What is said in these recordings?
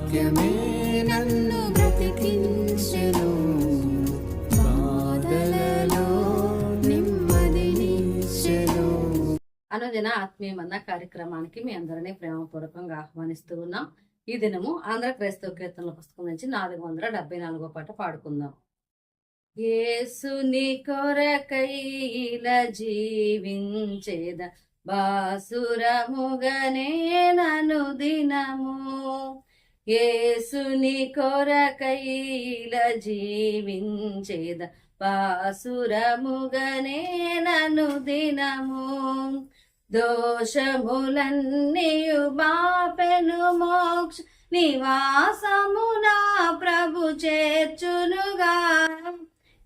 వాక్యమే నన్ను బ్రతికించెను. బాధలలో నెమ్మదినిచ్చెను అనుదిన ఆత్మీయమన్న కార్యక్రమానికి మీ అందరినీ ప్రేమపూర్వకంగా ఆహ్వానిస్తూ ఉన్నాం. ఈ దినము ఆంధ్ర క్రైస్తవ కీర్తనల పుస్తకం నుంచి నాలుగు వందల డెబ్బై నాలుగో పాట పాడుకుందాం. యేసుని కొరకైల జీవించేద. బాసురముగనే నను దినము ఏసుని కొరకైల జీవించేద పాసురముగనే నను దినము. దోషములన్నీయు బాపెను మోక్ష నివాసమున ప్రభు చేర్చునుగా.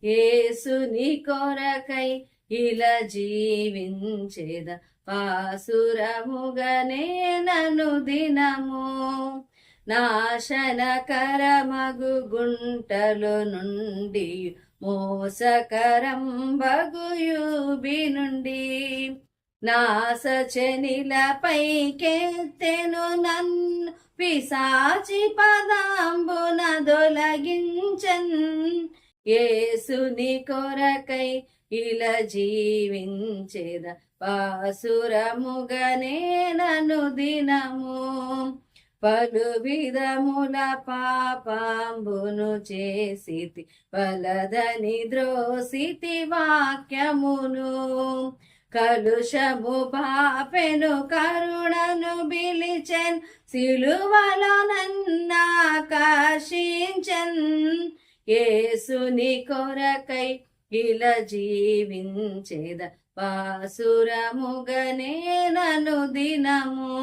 ఏసుని కొరకై ఇలా జీవించేద పాసురముగనే నను దినము. నాశనకరమగు గుంటలు నుండి మోసకరం బగుయూబి నుండి నాసచనిలపైకెత్తెను నన్ను పిశాచి పదాంబున దొలగించన్. ఏసుని కొరకై ఇలా జీవించేద పాసురముగనే నను దినము. పలు విధముల పాపాంబును చేసితి వలదని ద్రోసితి వాక్యమును. కలుషము పాపెను కరుణను బిలిచెన్ సిలువలో నన్నాకర్షించన్ ఏసుని కొరకై ఇలా జీవించేద పాసురముగనే నను దినము.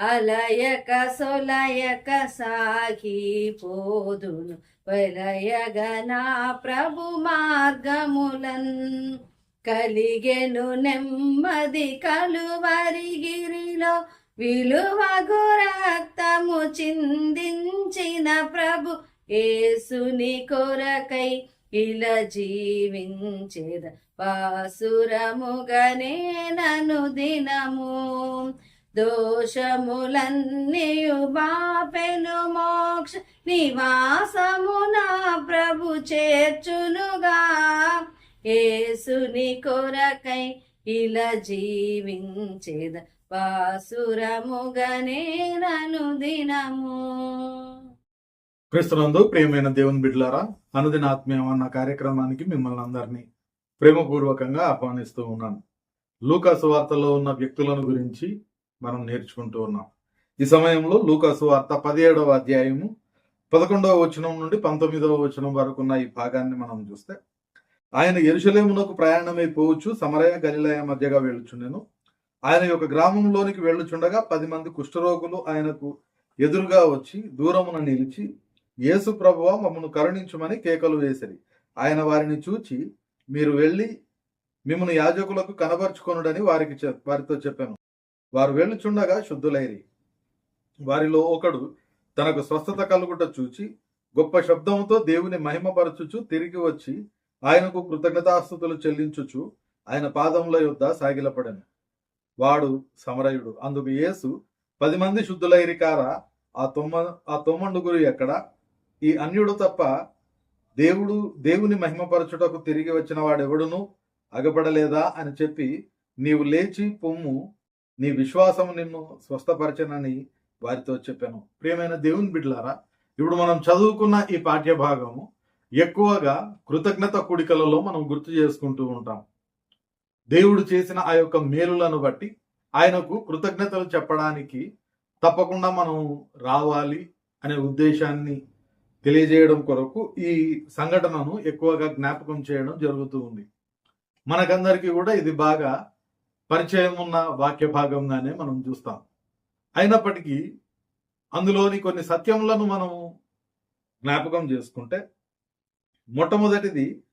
అలయక సొలయక సాగిపోదును వలయగా నా ప్రభు మార్గములన్ కలిగెను నెమ్మది కలువరిగిరిలో విలువగు రక్తము చిందించిన ప్రభు ఏసుని కొరకై ఇలా జీవించేద. పాసురముగనే నను దినము. దోషములన్నీయు బాపెను మోక్ష నివాసమున ప్రభు చేర్చునుగా. ఏసుని కొరకై ఇలా జీవించేద పాసురముగనేనను దినము. క్రిస్తునందు ప్రియమైన దేవుని బిడ్డలారా అనుదిన ఆత్మీయం అన్న కార్యక్రమానికి మిమ్మల్ని అందరినీ ప్రేమపూర్వకంగా ఆహ్వానిస్తూ ఉన్నాను. లూకాసు వార్తలో ఉన్న వ్యక్తులను గురించి మనం నేర్చుకుంటూ ఉన్నాం. ఈ సమయంలో లూకాసు వార్త పదిహేడవ అధ్యాయము పదకొండవ వచనం నుండి పంతొమ్మిదవ వచనం వరకు ఉన్న ఈ భాగాన్ని మనం చూస్తే ఆయన ఎరుషలేమునకు ప్రయాణమై పోవచ్చు సమరయ గలిలయ మధ్యగా వెళ్ళుచుండెను. ఆయన యొక్క గ్రామంలోనికి వెళ్ళుచుండగా పది మంది కుష్ఠరోగులు ఆయనకు ఎదురుగా వచ్చి దూరమున నిలిచి యేసు ప్రభువ మమ్మను కరుణించమని కేకలు వేసిరి. ఆయన వారిని చూచి మీరు వెళ్ళి మిమ్మల్ని యాజకులకు కనబరుచుకొనుడని వారికి చెప్- వారితో చెప్పాను. వారు వెళ్ళుచుండగా శుద్ధులైరి. వారిలో ఒకడు తనకు స్వస్థత కలుగుట చూచి గొప్ప శబ్దముతో దేవుని మహిమపరచుచు తిరిగి వచ్చి ఆయనకు కృతజ్ఞతాస్థుతులు చెల్లించుచు ఆయన పాదముల యొద్ద సాగిలపడను. వాడు సమరయుడు. అందుకు యేసు పది మంది శుద్ధులైరి కారా ఆ తొమ్మ ఆ తొమ్మండుగురు ఎక్కడ? ఈ అన్యుడు తప్ప దేవుడు దేవుని మహిమపరచుటకు తిరిగి వచ్చిన వాడెవడును? అగబడలేదా అని చెప్పి నీవు లేచి పొమ్ము నీ విశ్వాసం నిన్ను స్వస్థపరచనని వారితో చెప్పాను. ప్రియమైన దేవుని బిడ్లారా ఇప్పుడు మనం చదువుకున్న ఈ పాఠ్య భాగము ఎక్కువగా కృతజ్ఞత కుడికలలో మనం గుర్తు చేసుకుంటూ ఉంటాం. దేవుడు చేసిన ఆ యొక్క మేలులను బట్టి ఆయనకు కృతజ్ఞతలు చెప్పడానికి తప్పకుండా మనం రావాలి అనే ఉద్దేశాన్ని తెలియజేయడం కొరకు ఈ సంఘటనను ఎక్కువగా జ్ఞాపకం చేయడం జరుగుతూ ఉంది. మనకందరికీ కూడా ఇది బాగా పరిచయం ఉన్న వాక్య భాగంగానే మనం చూస్తాం. అయినప్పటికీ అందులోని కొన్ని సత్యములను మనం జ్ఞాపకం చేసుకుంటే మొట్టమొదటిది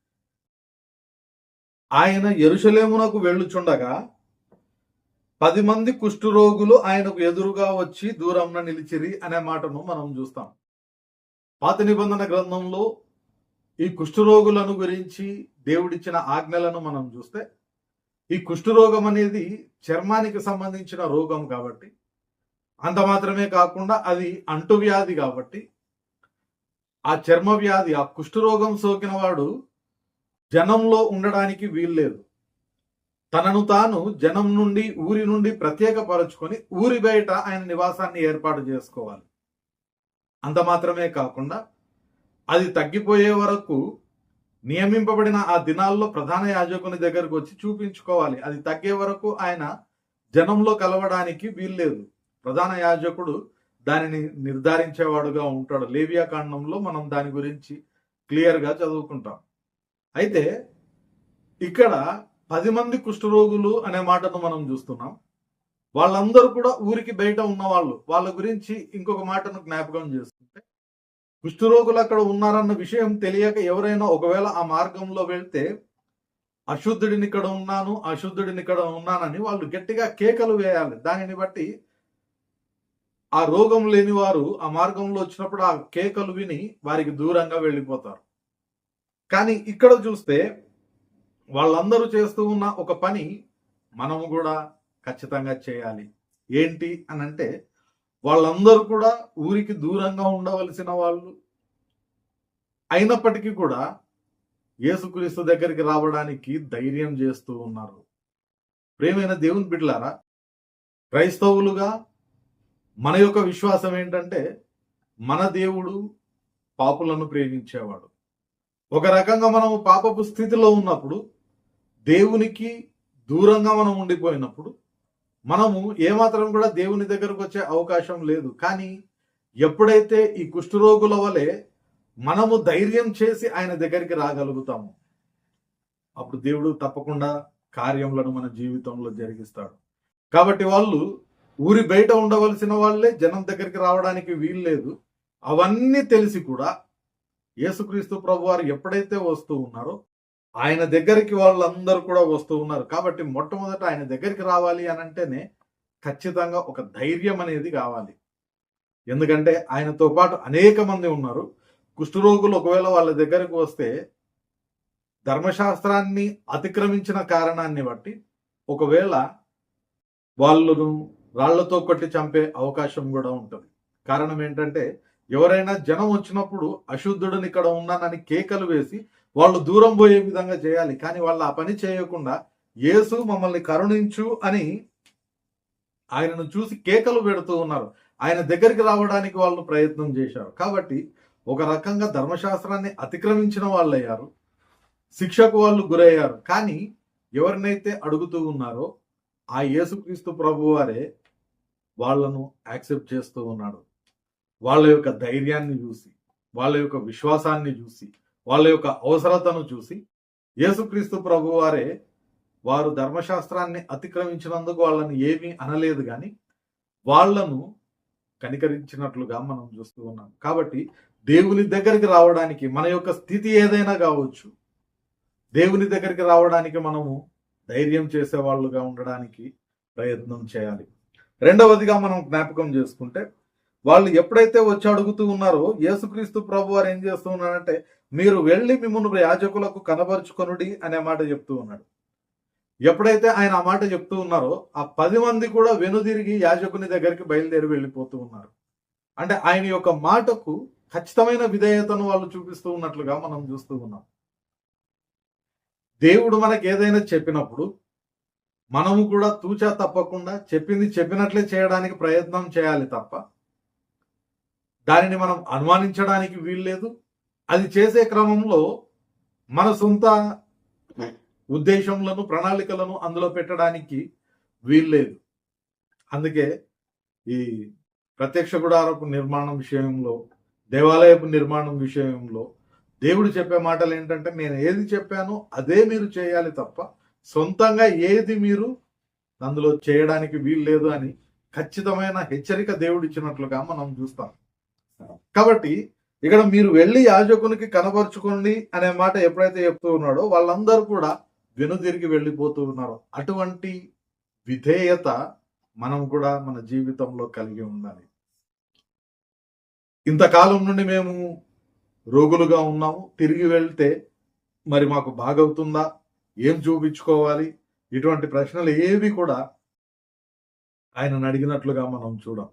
ఆయన ఎరుషలేమునకు వెళ్ళుచుండగా పది మంది కుష్ఠరోగులు ఆయనకు ఎదురుగా వచ్చి దూరంన నిలిచిరి అనే మాటను మనం చూస్తాం. పాత నిబంధన గ్రంథంలో ఈ కుష్ఠరోగులను గురించి దేవుడిచ్చిన ఆజ్ఞలను మనం చూస్తే ఈ కుష్ఠరోగం అనేది చర్మానికి సంబంధించిన రోగం కాబట్టి అంత మాత్రమే కాకుండా అది అంటువ్యాధి కాబట్టి ఆ చర్మ వ్యాధి ఆ కుష్ఠరోగం సోకిన వాడు జనంలో ఉండడానికి వీల్లేదు తనను తాను జనం నుండి ఊరి నుండి ప్రత్యేకపరచుకొని ఊరి బయట ఆయన నివాసాన్ని ఏర్పాటు చేసుకోవాలి. అంత మాత్రమే కాకుండా అది తగ్గిపోయే వరకు నియమింపబడిన ఆ దినాల్లో ప్రధాన యాజకుని దగ్గరకు వచ్చి చూపించుకోవాలి. అది తగ్గే వరకు ఆయన జనంలో కలవడానికి వీల్లేదు. ప్రధాన యాజకుడు దానిని నిర్ధారించేవాడుగా ఉంటాడు. లేవియా కాండంలో మనం దాని గురించి క్లియర్గా చదువుకుంటాం. అయితే ఇక్కడ పది మంది కుష్ఠరోగులు అనే మాటను మనం చూస్తున్నాం. వాళ్ళందరూ కూడా ఊరికి బయట ఉన్నవాళ్ళు. వాళ్ళ గురించి ఇంకొక మాటను జ్ఞాపకం చేస్తున్నాం. కుష్ఠరోగులు అక్కడ ఉన్నారన్న విషయం తెలియక ఎవరైనా ఒకవేళ ఆ మార్గంలో వెళ్తే అశుద్ధుడిని ఇక్కడ ఉన్నాను అశుద్ధుడిని ఇక్కడ ఉన్నానని వాళ్ళు గట్టిగా కేకలు వేయాలి. దానిని బట్టి ఆ రోగం లేని వారు ఆ మార్గంలో వచ్చినప్పుడు ఆ కేకలు విని వారికి దూరంగా వెళ్ళిపోతారు. కానీ ఇక్కడ చూస్తే వాళ్ళందరూ చేస్తూ ఉన్న ఒక పని మనము కూడా ఖచ్చితంగా చేయాలి. ఏంటి అని అంటే వాళ్ళందరూ కూడా ఊరికి దూరంగా ఉండవలసిన వాళ్ళు అయినప్పటికీ కూడా యేసుక్రీస్తు దగ్గరికి రావడానికి ధైర్యం చేస్తూ ఉన్నారు. ప్రేమైన దేవుని బిడ్డలారా క్రైస్తవులుగా మన యొక్క విశ్వాసం ఏంటంటే మన దేవుడు పాపులను ప్రేమించేవాడు. ఒక రకంగా మనము పాపపు స్థితిలో ఉన్నప్పుడు దేవునికి దూరంగా మనం ఉండిపోయినప్పుడు మనము ఏమాత్రం కూడా దేవుని దగ్గరకు వచ్చే అవకాశం లేదు. కానీ ఎప్పుడైతే ఈ కుష్ఠరోగుల వలె మనము ధైర్యం చేసి ఆయన దగ్గరికి రాగలుగుతాము అప్పుడు దేవుడు తప్పకుండా కార్యములను మన జీవితంలో జరిగిస్తాడు. కాబట్టి వాళ్ళు ఊరి బయట ఉండవలసిన వాళ్ళే జనం దగ్గరికి రావడానికి వీలు లేదు. అవన్నీ తెలిసి కూడా యేసుక్రీస్తు ప్రభు వారు ఎప్పుడైతే వస్తూ ఉన్నారో ఆయన దగ్గరికి వాళ్ళందరూ కూడా వస్తూ ఉన్నారు. కాబట్టి మొట్టమొదట ఆయన దగ్గరికి రావాలి అని అంటేనే ఖచ్చితంగా ఒక ధైర్యం అనేది కావాలి. ఎందుకంటే ఆయనతో పాటు అనేక మంది ఉన్నారు. కుష్ఠరోగులు ఒకవేళ వాళ్ళ దగ్గరకు వస్తే ధర్మశాస్త్రాన్ని అతిక్రమించిన కారణాన్ని బట్టి ఒకవేళ వాళ్ళను రాళ్ళతో కొట్టి చంపే అవకాశం కూడా ఉంటుంది. కారణం ఏంటంటే ఎవరైనా జనం వచ్చినప్పుడు అశుద్ధుడిని ఇక్కడ ఉన్నానని కేకలు వేసి వాళ్ళు దూరం పోయే విధంగా చేయాలి. కానీ వాళ్ళు ఆ పని చేయకుండా యేసు మమ్మల్ని కరుణించు అని ఆయనను చూసి కేకలు పెడుతూ ఉన్నారు. ఆయన దగ్గరికి రావడానికి వాళ్ళు ప్రయత్నం చేశారు. కాబట్టి ఒక రకంగా ధర్మశాస్త్రాన్ని అతిక్రమించిన వాళ్ళు అయ్యారు. శిక్షకు వాళ్ళు గురయ్యారు. కానీ ఎవరినైతే అడుగుతూ ఉన్నారో ఆ యేసుక్రీస్తు ప్రభు వారే వాళ్ళను యాక్సెప్ట్ చేస్తూ ఉన్నాడు. వాళ్ళ యొక్క ధైర్యాన్ని చూసి వాళ్ళ యొక్క విశ్వాసాన్ని చూసి వాళ్ళ యొక్క అవసరతను చూసి యేసుక్రీస్తు ప్రభు వారే వారు ధర్మశాస్త్రాన్ని అతిక్రమించినందుకు వాళ్ళని ఏమీ అనలేదు కానీ వాళ్ళను కనికరించినట్లుగా మనం చూస్తూ ఉన్నాం. కాబట్టి దేవుని దగ్గరికి రావడానికి మన యొక్క స్థితి ఏదైనా కావచ్చు దేవుని దగ్గరికి రావడానికి మనము ధైర్యం చేసే వాళ్ళుగా ఉండడానికి ప్రయత్నం చేయాలి. రెండవదిగా మనం జ్ఞాపకం చేసుకుంటే వాళ్ళు ఎప్పుడైతే వచ్చి అడుగుతూ ఉన్నారో యేసుక్రీస్తు ప్రభు వారు ఏం చేస్తూ ఉన్నారంటే మీరు వెళ్ళి మిమ్మల్ని యాజకులకు కనబరుచుకొనుడి అనే మాట చెప్తూ ఉన్నాడు. ఎప్పుడైతే ఆయన ఆ మాట చెప్తూ ఉన్నారో ఆ పది మంది కూడా వెనుదిరిగి యాజకుని దగ్గరికి బయలుదేరి వెళ్ళిపోతూ ఉన్నారు. అంటే ఆయన యొక్క మాటకు ఖచ్చితమైన విధేయతను వాళ్ళు చూపిస్తూ ఉన్నట్లుగా మనం చూస్తూ ఉన్నాం. దేవుడు మనకి ఏదైనా చెప్పినప్పుడు మనము కూడా తూచా తప్పకుండా చెప్పింది చెప్పినట్లే చేయడానికి ప్రయత్నం చేయాలి తప్ప దానిని మనం అనుమానించడానికి వీల్లేదు. అది చేసే క్రమంలో మన సొంత ఉద్దేశములను ప్రణాళికలను అందులో పెట్టడానికి వీల్లేదు అందుకే ఈ ప్రత్యక్ష గుడారపు నిర్మాణం విషయంలో దేవాలయపు నిర్మాణం విషయంలో దేవుడు చెప్పే మాటలు ఏంటంటే నేను ఏది చెప్పానో అదే మీరు చేయాలి తప్ప సొంతంగా ఏది మీరు అందులో చేయడానికి వీల్లేదు అని ఖచ్చితమైన హెచ్చరిక దేవుడు ఇచ్చినట్లుగా మనం చూస్తాం. కాబట్టి ఇక్కడ మీరు వెళ్ళి యాజకునికి కనబరుచుకోండి అనే మాట ఎప్పుడైతే చెప్తూ ఉన్నాడో వాళ్ళందరూ కూడా వెనుదిరిగి వెళ్ళిపోతూ ఉన్నారు. అటువంటి విధేయత మనం కూడా మన జీవితంలో కలిగి ఉండాలి. ఇంతకాలం నుండి మేము రోగులుగా ఉన్నాము. తిరిగి వెళ్తే మరి మాకు బాగవుతుందా? ఏం చూపించుకోవాలి? ఇటువంటి ప్రశ్నలు ఏవి కూడా ఆయనను అడిగినట్లుగా మనం చూడం.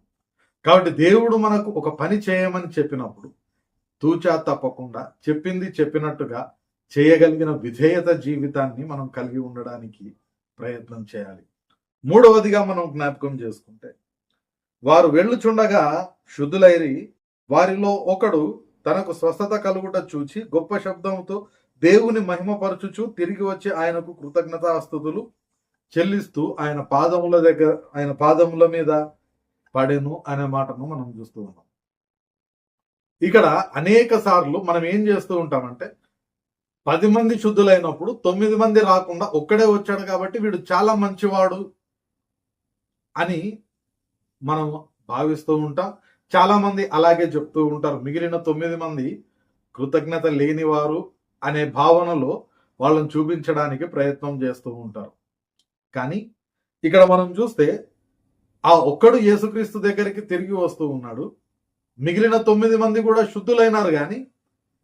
కాబట్టి దేవుడు మనకు ఒక పని చేయమని చెప్పినప్పుడు తూచా తప్పకుండా చెప్పింది చెప్పినట్టుగా చేయగలిగిన విధేయత జీవితాన్ని మనం కలిగి ఉండడానికి ప్రయత్నం చేయాలి. మూడవదిగా మనం జ్ఞాపకం చేసుకుంటే వారు వెళ్ళుచుండగా శుద్ధులైరి వారిలో ఒకడు తనకు స్వస్థత కలుగుట చూచి గొప్ప శబ్దంతో దేవుని మహిమపరచుచు తిరిగి వచ్చి ఆయనకు కృతజ్ఞతాస్థుతులు చెల్లిస్తూ ఆయన పాదముల దగ్గర ఆయన పాదముల మీద పడెను అనే మాటను మనం చూస్తూ ఉన్నాం. ఇక్కడ అనేక సార్లు మనం ఏం చేస్తూ ఉంటామంటే పది మంది శుద్ధులైనప్పుడు తొమ్మిది మంది రాకుండా ఒక్కడే వచ్చాడు కాబట్టి వీడు చాలా మంచివాడు అని మనం భావిస్తూ ఉంటాం. చాలా మంది అలాగే చెప్తూ ఉంటారు. మిగిలిన తొమ్మిది మంది కృతజ్ఞత లేనివారు అనే భావనలో వాళ్ళని చూపించడానికి ప్రయత్నం చేస్తూ ఉంటారు. కానీ ఇక్కడ మనం చూస్తే ఆ ఒక్కడు యేసుక్రీస్తు దగ్గరికి తిరిగి వస్తూ ఉన్నాడు. మిగిలిన తొమ్మిది మంది కూడా శుద్ధులైనారు కానీ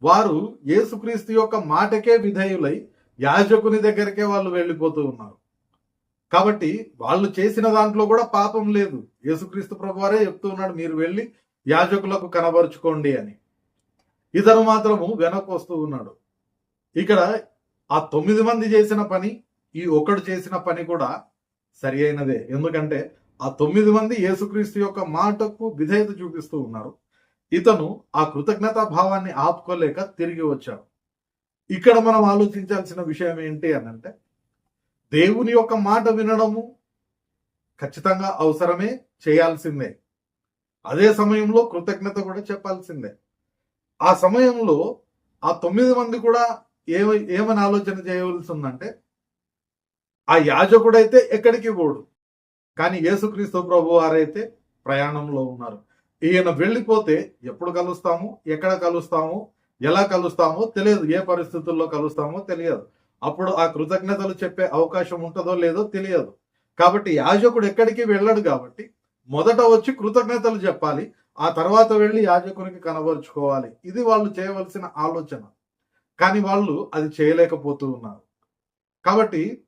వారు యేసుక్రీస్తు యొక్క మాటకే విధేయులై యాజకుని దగ్గరికే వాళ్ళు వెళ్ళిపోతూ ఉన్నారు. కాబట్టి వాళ్ళు చేసిన దాంట్లో కూడా పాపం లేదు. యేసుక్రీస్తు ప్రభు వారే చెప్తూ ఉన్నాడు మీరు వెళ్ళి యాజకులకు కనబరుచుకోండి అని. ఇతను మాత్రము వెనక్కి వస్తూ ఉన్నాడు. ఇక్కడ ఆ తొమ్మిది మంది చేసిన పని ఈ ఒకడు చేసిన పని కూడా సరి అయినదే. ఎందుకంటే ఆ తొమ్మిది మంది యేసుక్రీస్తు యొక్క మాటకు విధేయత చూపిస్తూ ఉన్నారు. ఇతను ఆ కృతజ్ఞతా భావాన్ని ఆపుకోలేక తిరిగి వచ్చాడు. ఇక్కడ మనం ఆలోచించాల్సిన విషయం ఏంటి అని అంటే దేవుని యొక్క మాట వినడము ఖచ్చితంగా అవసరమే చేయాల్సిందే. అదే సమయంలో కృతజ్ఞత కూడా చెప్పాల్సిందే. ఆ సమయంలో ఆ తొమ్మిది మంది కూడా ఏ ఏమని ఆలోచన చేయవలసి ఉందంటే ఆ యాజకుడైతే ఎక్కడికి పోడు కానీ యేసుక్రీస్తు ప్రభు వారైతే ప్రయాణంలో ఉన్నారు. ఈయన వెళ్ళిపోతే ఎప్పుడు కలుస్తాము? ఎక్కడ కలుస్తాము? ఎలా కలుస్తామో తెలియదు. ఏ పరిస్థితుల్లో కలుస్తామో తెలియదు. అప్పుడు ఆ కృతజ్ఞతలు చెప్పే అవకాశం ఉంటుందో లేదో తెలియదు. కాబట్టి యాజకుడు ఎక్కడికి వెళ్ళడు కాబట్టి మొదట వచ్చి కృతజ్ఞతలు చెప్పాలి. ఆ తర్వాత వెళ్ళి యాజకునికి కనబరుచుకోవాలి. ఇది వాళ్ళు చేయవలసిన ఆలోచన. కానీ వాళ్ళు అది చేయలేకపోతూ ఉన్నారు. కాబట్టి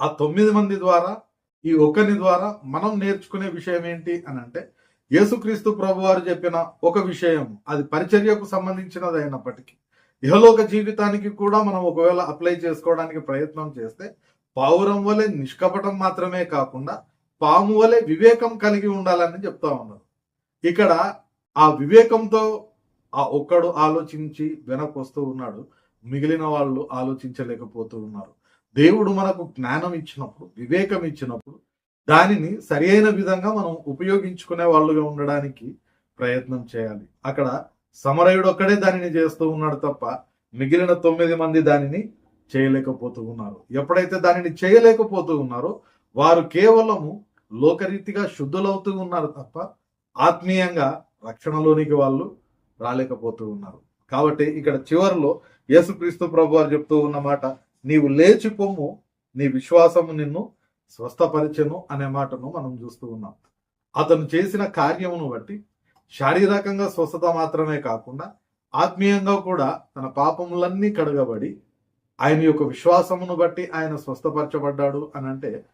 ఆ తొమ్మిది మంది ద్వారా ఈ ఒకరి ద్వారా మనం నేర్చుకునే విషయం ఏంటి అని అంటే యేసుక్రీస్తు ప్రభు వారు చెప్పిన ఒక విషయం అది పరిచర్యకు సంబంధించినది అయినప్పటికీ ఇహలోక జీవితానికి కూడా మనం ఒకవేళ అప్లై చేసుకోవడానికి ప్రయత్నం చేస్తే పావురం వలె నిష్కపటం మాత్రమే కాకుండా పాము వలె వివేకం కలిగి ఉండాలని చెప్తా ఉన్నారు. ఇక్కడ ఆ వివేకంతో ఆ ఒక్కడు ఆలోచించి వెనక్కి వస్తూ ఉన్నాడు మిగిలిన వాళ్ళు ఆలోచించలేకపోతూ ఉన్నారు. దేవుడు మనకు జ్ఞానం ఇచ్చినప్పుడు వివేకం ఇచ్చినప్పుడు దానిని సరియైన విధంగా మనం ఉపయోగించుకునే వాళ్ళుగా ఉండడానికి ప్రయత్నం చేయాలి. అక్కడ సమరయుడు ఒక్కడే దానిని చేస్తూ ఉన్నాడు తప్ప మిగిలిన తొమ్మిది మంది దానిని చేయలేకపోతూ ఉన్నారు. ఎప్పుడైతే దానిని చేయలేకపోతూ ఉన్నారో వారు కేవలము లోకరీతిగా శుద్ధులవుతూ ఉన్నారు తప్ప ఆత్మీయంగా రక్షణలోనికి వాళ్ళు రాలేకపోతూ ఉన్నారు. కాబట్టి ఇక్కడ చివరిలో యేసుక్రీస్తు ప్రభు వారు చెప్తూ ఉన్న మాట నీవు లేచి పొమ్ము నీ విశ్వాసము నిన్ను స్వస్థపరిచెను అనే మాటను మనం చూస్తూ ఉన్నాం. అతను చేసిన కార్యమును బట్టి శారీరకంగా స్వస్థత మాత్రమే కాకుండా ఆత్మీయంగా కూడా తన పాపములన్నీ కడగబడి ఆయన యొక్క విశ్వాసమును బట్టి ఆయన స్వస్థపరచబడ్డాడు అని అంటే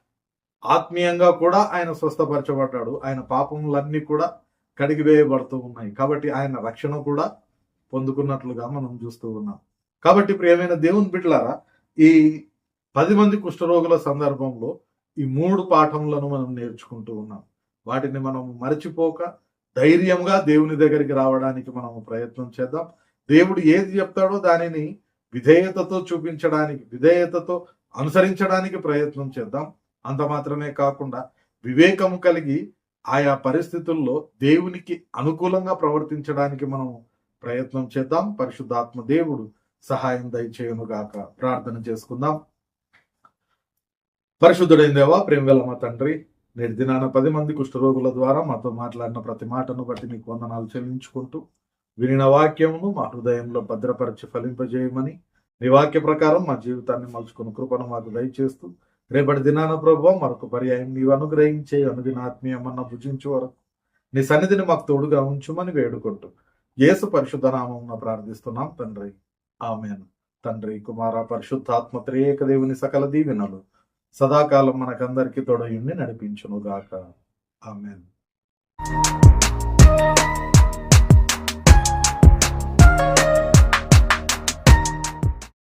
ఆత్మీయంగా కూడా ఆయన స్వస్థపరచబడ్డాడు. ఆయన పాపములన్నీ కూడా కడిగివేయబడుతూ ఉన్నాయి. కాబట్టి ఆయన రక్షణ కూడా పొందుకున్నట్లుగా మనం చూస్తూ ఉన్నాం. కాబట్టి ప్రియమైన దేవుని బిడ్డలారా ఈ పది మంది కుష్ఠరోగుల సందర్భంలో ఈ మూడు పాఠములను మనం నేర్చుకుంటూ ఉన్నాం. వాటిని మనం మరచిపోక ధైర్యంగా దేవుని దగ్గరికి రావడానికి మనం ప్రయత్నం చేద్దాం. దేవుడు ఏది చెప్తాడో దానిని విధేయతతో చూపించడానికి విధేయతతో అనుసరించడానికి ప్రయత్నం చేద్దాం. అంత మాత్రమే కాకుండా వివేకము కలిగి ఆయా పరిస్థితుల్లో దేవునికి అనుకూలంగా ప్రవర్తించడానికి మనం ప్రయత్నం చేద్దాం. పరిశుద్ధాత్మ దేవుడు సహాయం దయచేయను గాక ప్రార్థన చేసుకుందాం. పరిశుద్ధుడైన దేవా ప్రేమగల మా తండ్రి నేటి దినాన పది మంది కుష్ఠరోగుల ద్వారా మాతో మాట్లాడిన ప్రతి మాటను బట్టి మీకు వందనాలు చెల్లించుకుంటూ వినిన వాక్యమును మా హృదయంలో భద్రపరిచి ఫలింపజేయమని నీ వాక్య ప్రకారం మా జీవితాన్ని మలుచుకుని కృపను మాకు దయచేస్తూ రేపటి దినాన ప్రభు మరొక పర్యాయం నీవు అనుగ్రహించే అనుదిన ఆత్మీయమన్న భుజించు వరకు నీ సన్నిధిని మాకు తోడుగా ఉంచుమని వేడుకుంటూ యేసు పరిశుద్ధ నామం ప్రార్థిస్తున్నాం తండ్రి. ఆమెను. తండ్రి కుమార పరిశుద్ధాత్మ త్రియేక దేవుని సకల దీవెనలు సదాకాలం మనకందరికీ తొడయుండి నడిపించును గాక ఆమెన్.